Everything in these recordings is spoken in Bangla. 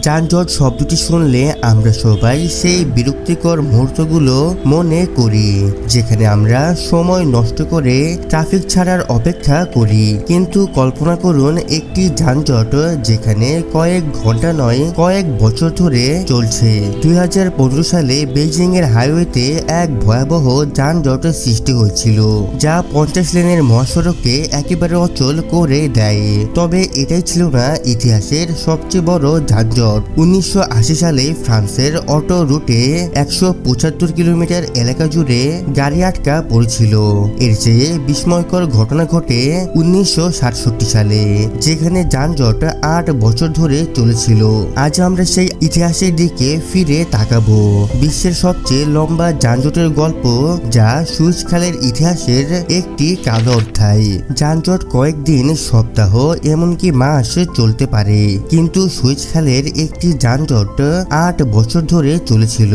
যানজট শব্দটি শুনলে আমরা সবাই সেই বিরক্তিকর মুহূর্তগুলো মনে করি, যেখানে আমরা সময় নষ্ট করে ট্রাফিক ছাড়ার অপেক্ষা করি। কিন্তু কল্পনা করুন, একটি যানজট যেখানে কয়েক ঘণ্টা নয়, কয়েক বছর ধরে চলছে। দুই হাজার পনেরো সালে বেজিং এর হাইওয়েতে এক ভয়াবহ যানজট সৃষ্টি হয়েছিল, যা পঞ্চাশ লেনের মহাসড়ককে একেবারে অচল করে দেয়। তবে এটাই ছিল না ইতিহাসের সবচেয়ে বড় যানজট। উনিশশো আশি সালে ফ্রান্সের অটো রুটে একশো পঁচাত্তর কিলোমিটার এলাকা জুড়ে গাড়ি আটকা পড়েছিল। এর চেয়ে বিস্ময়কর ঘটনা ঘটে উনিশশো সাতষট্টি সালে, যেখানে যানজট আট বছর ধরে চলেছিল। আজ আমরা সেই ইতিহাসের দিকে ফিরে তাকাবো। বিশ্বের সবচেয়ে লম্বা যানজটের গল্প যা সুইচ খালের ইতিহাসের একটি কালো অধ্যায়। যানজট কয়েকদিন, সপ্তাহ, এমনকি মাস চলতে পারে। কিন্তু সুইচ খালের একটি যানজট আট বছর ধরে চলেছিল।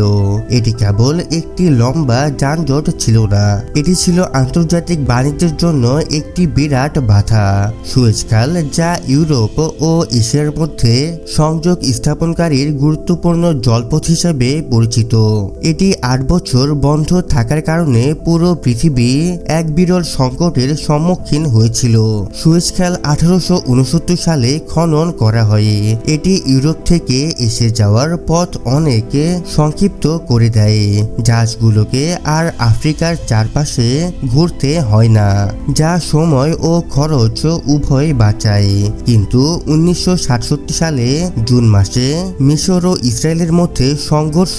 এটি কেবল একটি লম্বা যানজট ছিল না। এটি ছিল আন্তর্জাতিক বাণিজ্যের জন্য একটি বিরাট বাধা। সুয়েজ খাল যা ইউরোপ ও এশিয়ার মধ্যে সংযোগ স্থাপনকারীর গুরুত্বপূর্ণ জলপথ হিসেবে পরিচিত। এটি আট বছর বন্ধ থাকার কারণে পুরো পৃথিবী এক বিরল সংকটের সম্মুখীন হয়েছিল। সুয়েজ খাল আঠারোশো সালে খনন করা হয়। এটি ইউরোপ থেকে এসে যাওয়ার পথ অনেকে সংক্ষিপ্ত করে দেয়। জাহাজগুলোকে আর আফ্রিকার চারপাশে ঘুরতে হয় না, যা সময় ও খরচ উভয় বাঁচায়। কিন্তু উনিশশো সাতষট্টি সালে জুন মাসে মিশর ও ইসরায়েলের মধ্যে সংঘর্ষ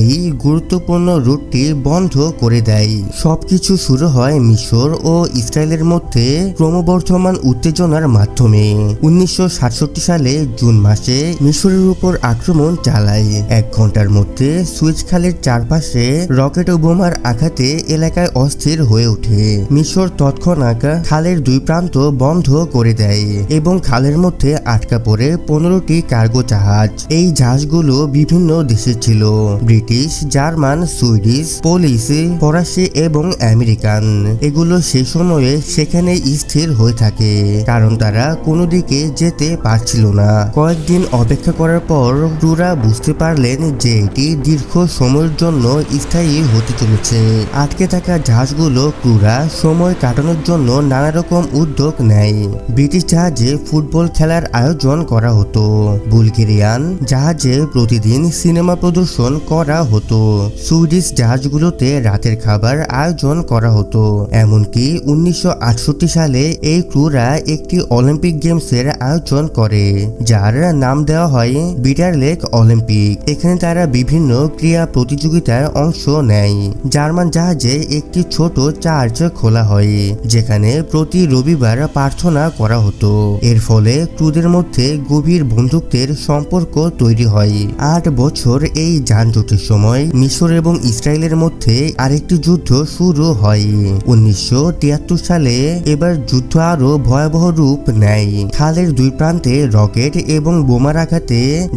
এই গুরুত্বপূর্ণ রুটটি বন্ধ করে দেয়। সবকিছু শুরু হয় মিশর ও ইসরায়েলের মধ্যে ক্রমবর্ধমান উত্তেজনার মাধ্যমে। উনিশশো সাতষট্টি সালে জুন মাসে মিশরের উপর আক্রমণ চালায়। এক ঘণ্টার মধ্যে সুইচ খালের চারপাশে রকেট ও বোমার আঘাতে এলাকায় অস্থির হয়ে ওঠে। মিশর তৎক্ষণাৎ খালের দুই প্রান্ত বন্ধ করে দেয় এবং খালের মধ্যে আটকা পড়ে পনেরোটি কার্গো জাহাজ। এই জাহাজগুলো বিভিন্ন দেশের ছিল। ব্রিটিশ, জার্মান, সুইডিশ, পোলিশ, ফরাসি এবং আমেরিকান। এগুলো সে সময়ে সেখানে স্থির হয়ে থাকে, কারণ তারা কোনো দিকে যেতে পারছিল না। কয়েকদিন অপেক্ষা করার পর ক্রুরা বুঝতে পারলেন যে এটি দীর্ঘ সময়ের জন্য স্থায়ী হতে চলেছে। আটকে থাকা জাহাজগুলো ক্রুরা সময় কাটানোর জন্য নানা রকম উদ্যোগ নেয়। ব্রিটিশ জাহাজে ফুটবল খেলার আয়োজন করা হতো। বুলগেরিয়ান জাহাজে প্রতিদিন সিনেমা প্রদর্শন করা হতো। সুইডিশ জাহাজগুলোতে রাতের খাবার আয়োজন করা হতো। এমনকি উনিশশো আটষট্টি সালে এই ক্রুরা একটি অলিম্পিক গেমসের আয়োজন করে, যার নাম দেওয়া হয় বিটার লেক, অলিম্পিক। এখানে তারা বিভিন্ন ক্রীড়া প্রতিযোগিতার অংশ নেয়। জার্মান জাহাজে একটি ছোট চার্চ খোলা হয়, যেখানে প্রতি রবিবার প্রার্থনা করা হতো। এর ফলে ক্রুদের মধ্যে গভীর বন্ধুত্বের সম্পর্ক তৈরি হয়। আট বছর এই যানজটের সময় মিশর এবং ইসরায়েলের মধ্যে আরেকটি যুদ্ধ শুরু হয়। উনিশশো তিয়াত্তর সালে এবার যুদ্ধ আরও ভয়াবহ রূপ নেয়। খালের দুই প্রান্তে রকেট এবং বোমার আঘাতে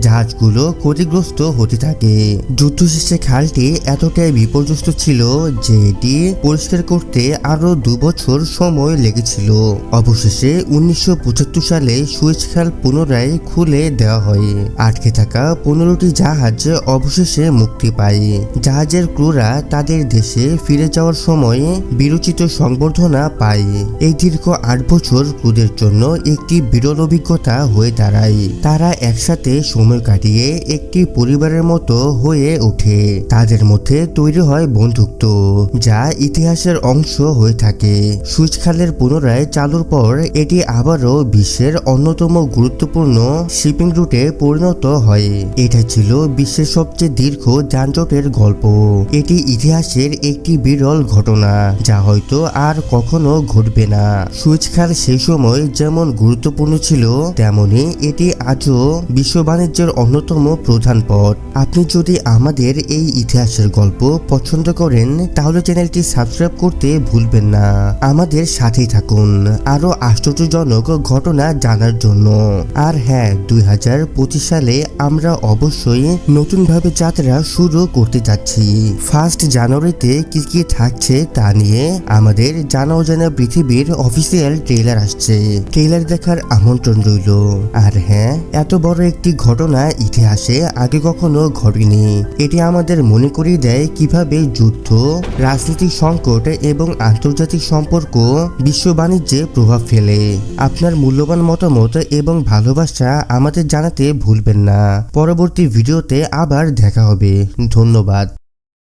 জাহাজগুলো ক্ষতিগ্রস্ত হতে থাকে। যুদ্ধ শেষে খালটি এতটাই বিপর্যস্ত ছিল যে এটি পরিষ্কার করতে আরও দু বছর সময় লেগেছিল। অবশেষে উনিশশো সালে সুইচ খাল পুনরায় খুলে দেওয়া হয়। আটকে থাকা পনেরোটি জাহাজ অবশেষে মুক্তি পায়। জাহাজের ক্রুরা তাদের দেশে ফিরে যাওয়ার সময় বিরোচিত সংবর্ধনা পায়। এই দীর্ঘ আট বছর ক্রুদের জন্য একটি বিরল অভিজ্ঞতা হয়ে দাঁড়ায়। তারা একসাথে সময় কাটিয়ে একটি পরিবারের মতো হয়ে ওঠে। তাদের মধ্যে তৈরি হয় বন্ধুত্ব, যা ইতিহাসের অংশ হয়ে থাকে। সুইচ খালের পুনরায় চালুর পর এটি আবারও বিশ্বের অন্যতম গুরুত্বপূর্ণ শিপিং রুটে পরিণত হয়। এটা ছিল বিশ্বের সবচেয়ে দীর্ঘ যানজটের গল্প। এটি ইতিহাসের একটি বিরল ঘটনা, যা হয়তো আর কখনো ঘটবে না। সুইচ খাল সেই সময় যেমন গুরুত্বপূর্ণ ছিল, তেমনি এটি আজও বিশ্ব বাণিজ্যের অন্যতম প্রধান পথ। আপনি যদি আমাদের এই ইতিহাসের গল্প পছন্দ করেন, তাহলে চ্যানেলটি সাবস্ক্রাইব করতে ভুলবেন না। আমাদের সাথেই থাকুন। আরও আশ্চর্যজনক ঘটনা জানার জন্য। আর হ্যাঁ দু হাজার পঁচিশ সালে আমরা অবশ্যই নতুনভাবে যাত্রা শুরু করতে যাচ্ছি। ফার্স্ট জানুয়ারিতে কি কি থাকছে তা নিয়ে আমাদের জানা অজানা পৃথিবীর অফিসিয়াল ট্রেলার আসছে। ট্রেলার দেখার আমন্ত্রণ রইল। আর হ্যাঁ এত বড় একটি ঘটনা ইতিহাসে আগে কখনো ঘটেনি। এটি আমাদের মনে করিয়ে দেয় কীভাবে যুদ্ধ, রাজনৈতিক সংকট এবং আন্তর্জাতিক সম্পর্ক বিশ্ব বাণিজ্যে প্রভাব ফেলে। আপনার মূল্যবান মতামত এবং ভালোবাসা আমাদের জানাতে ভুলবেন না। পরবর্তী ভিডিওতে আবার দেখা হবে। ধন্যবাদ।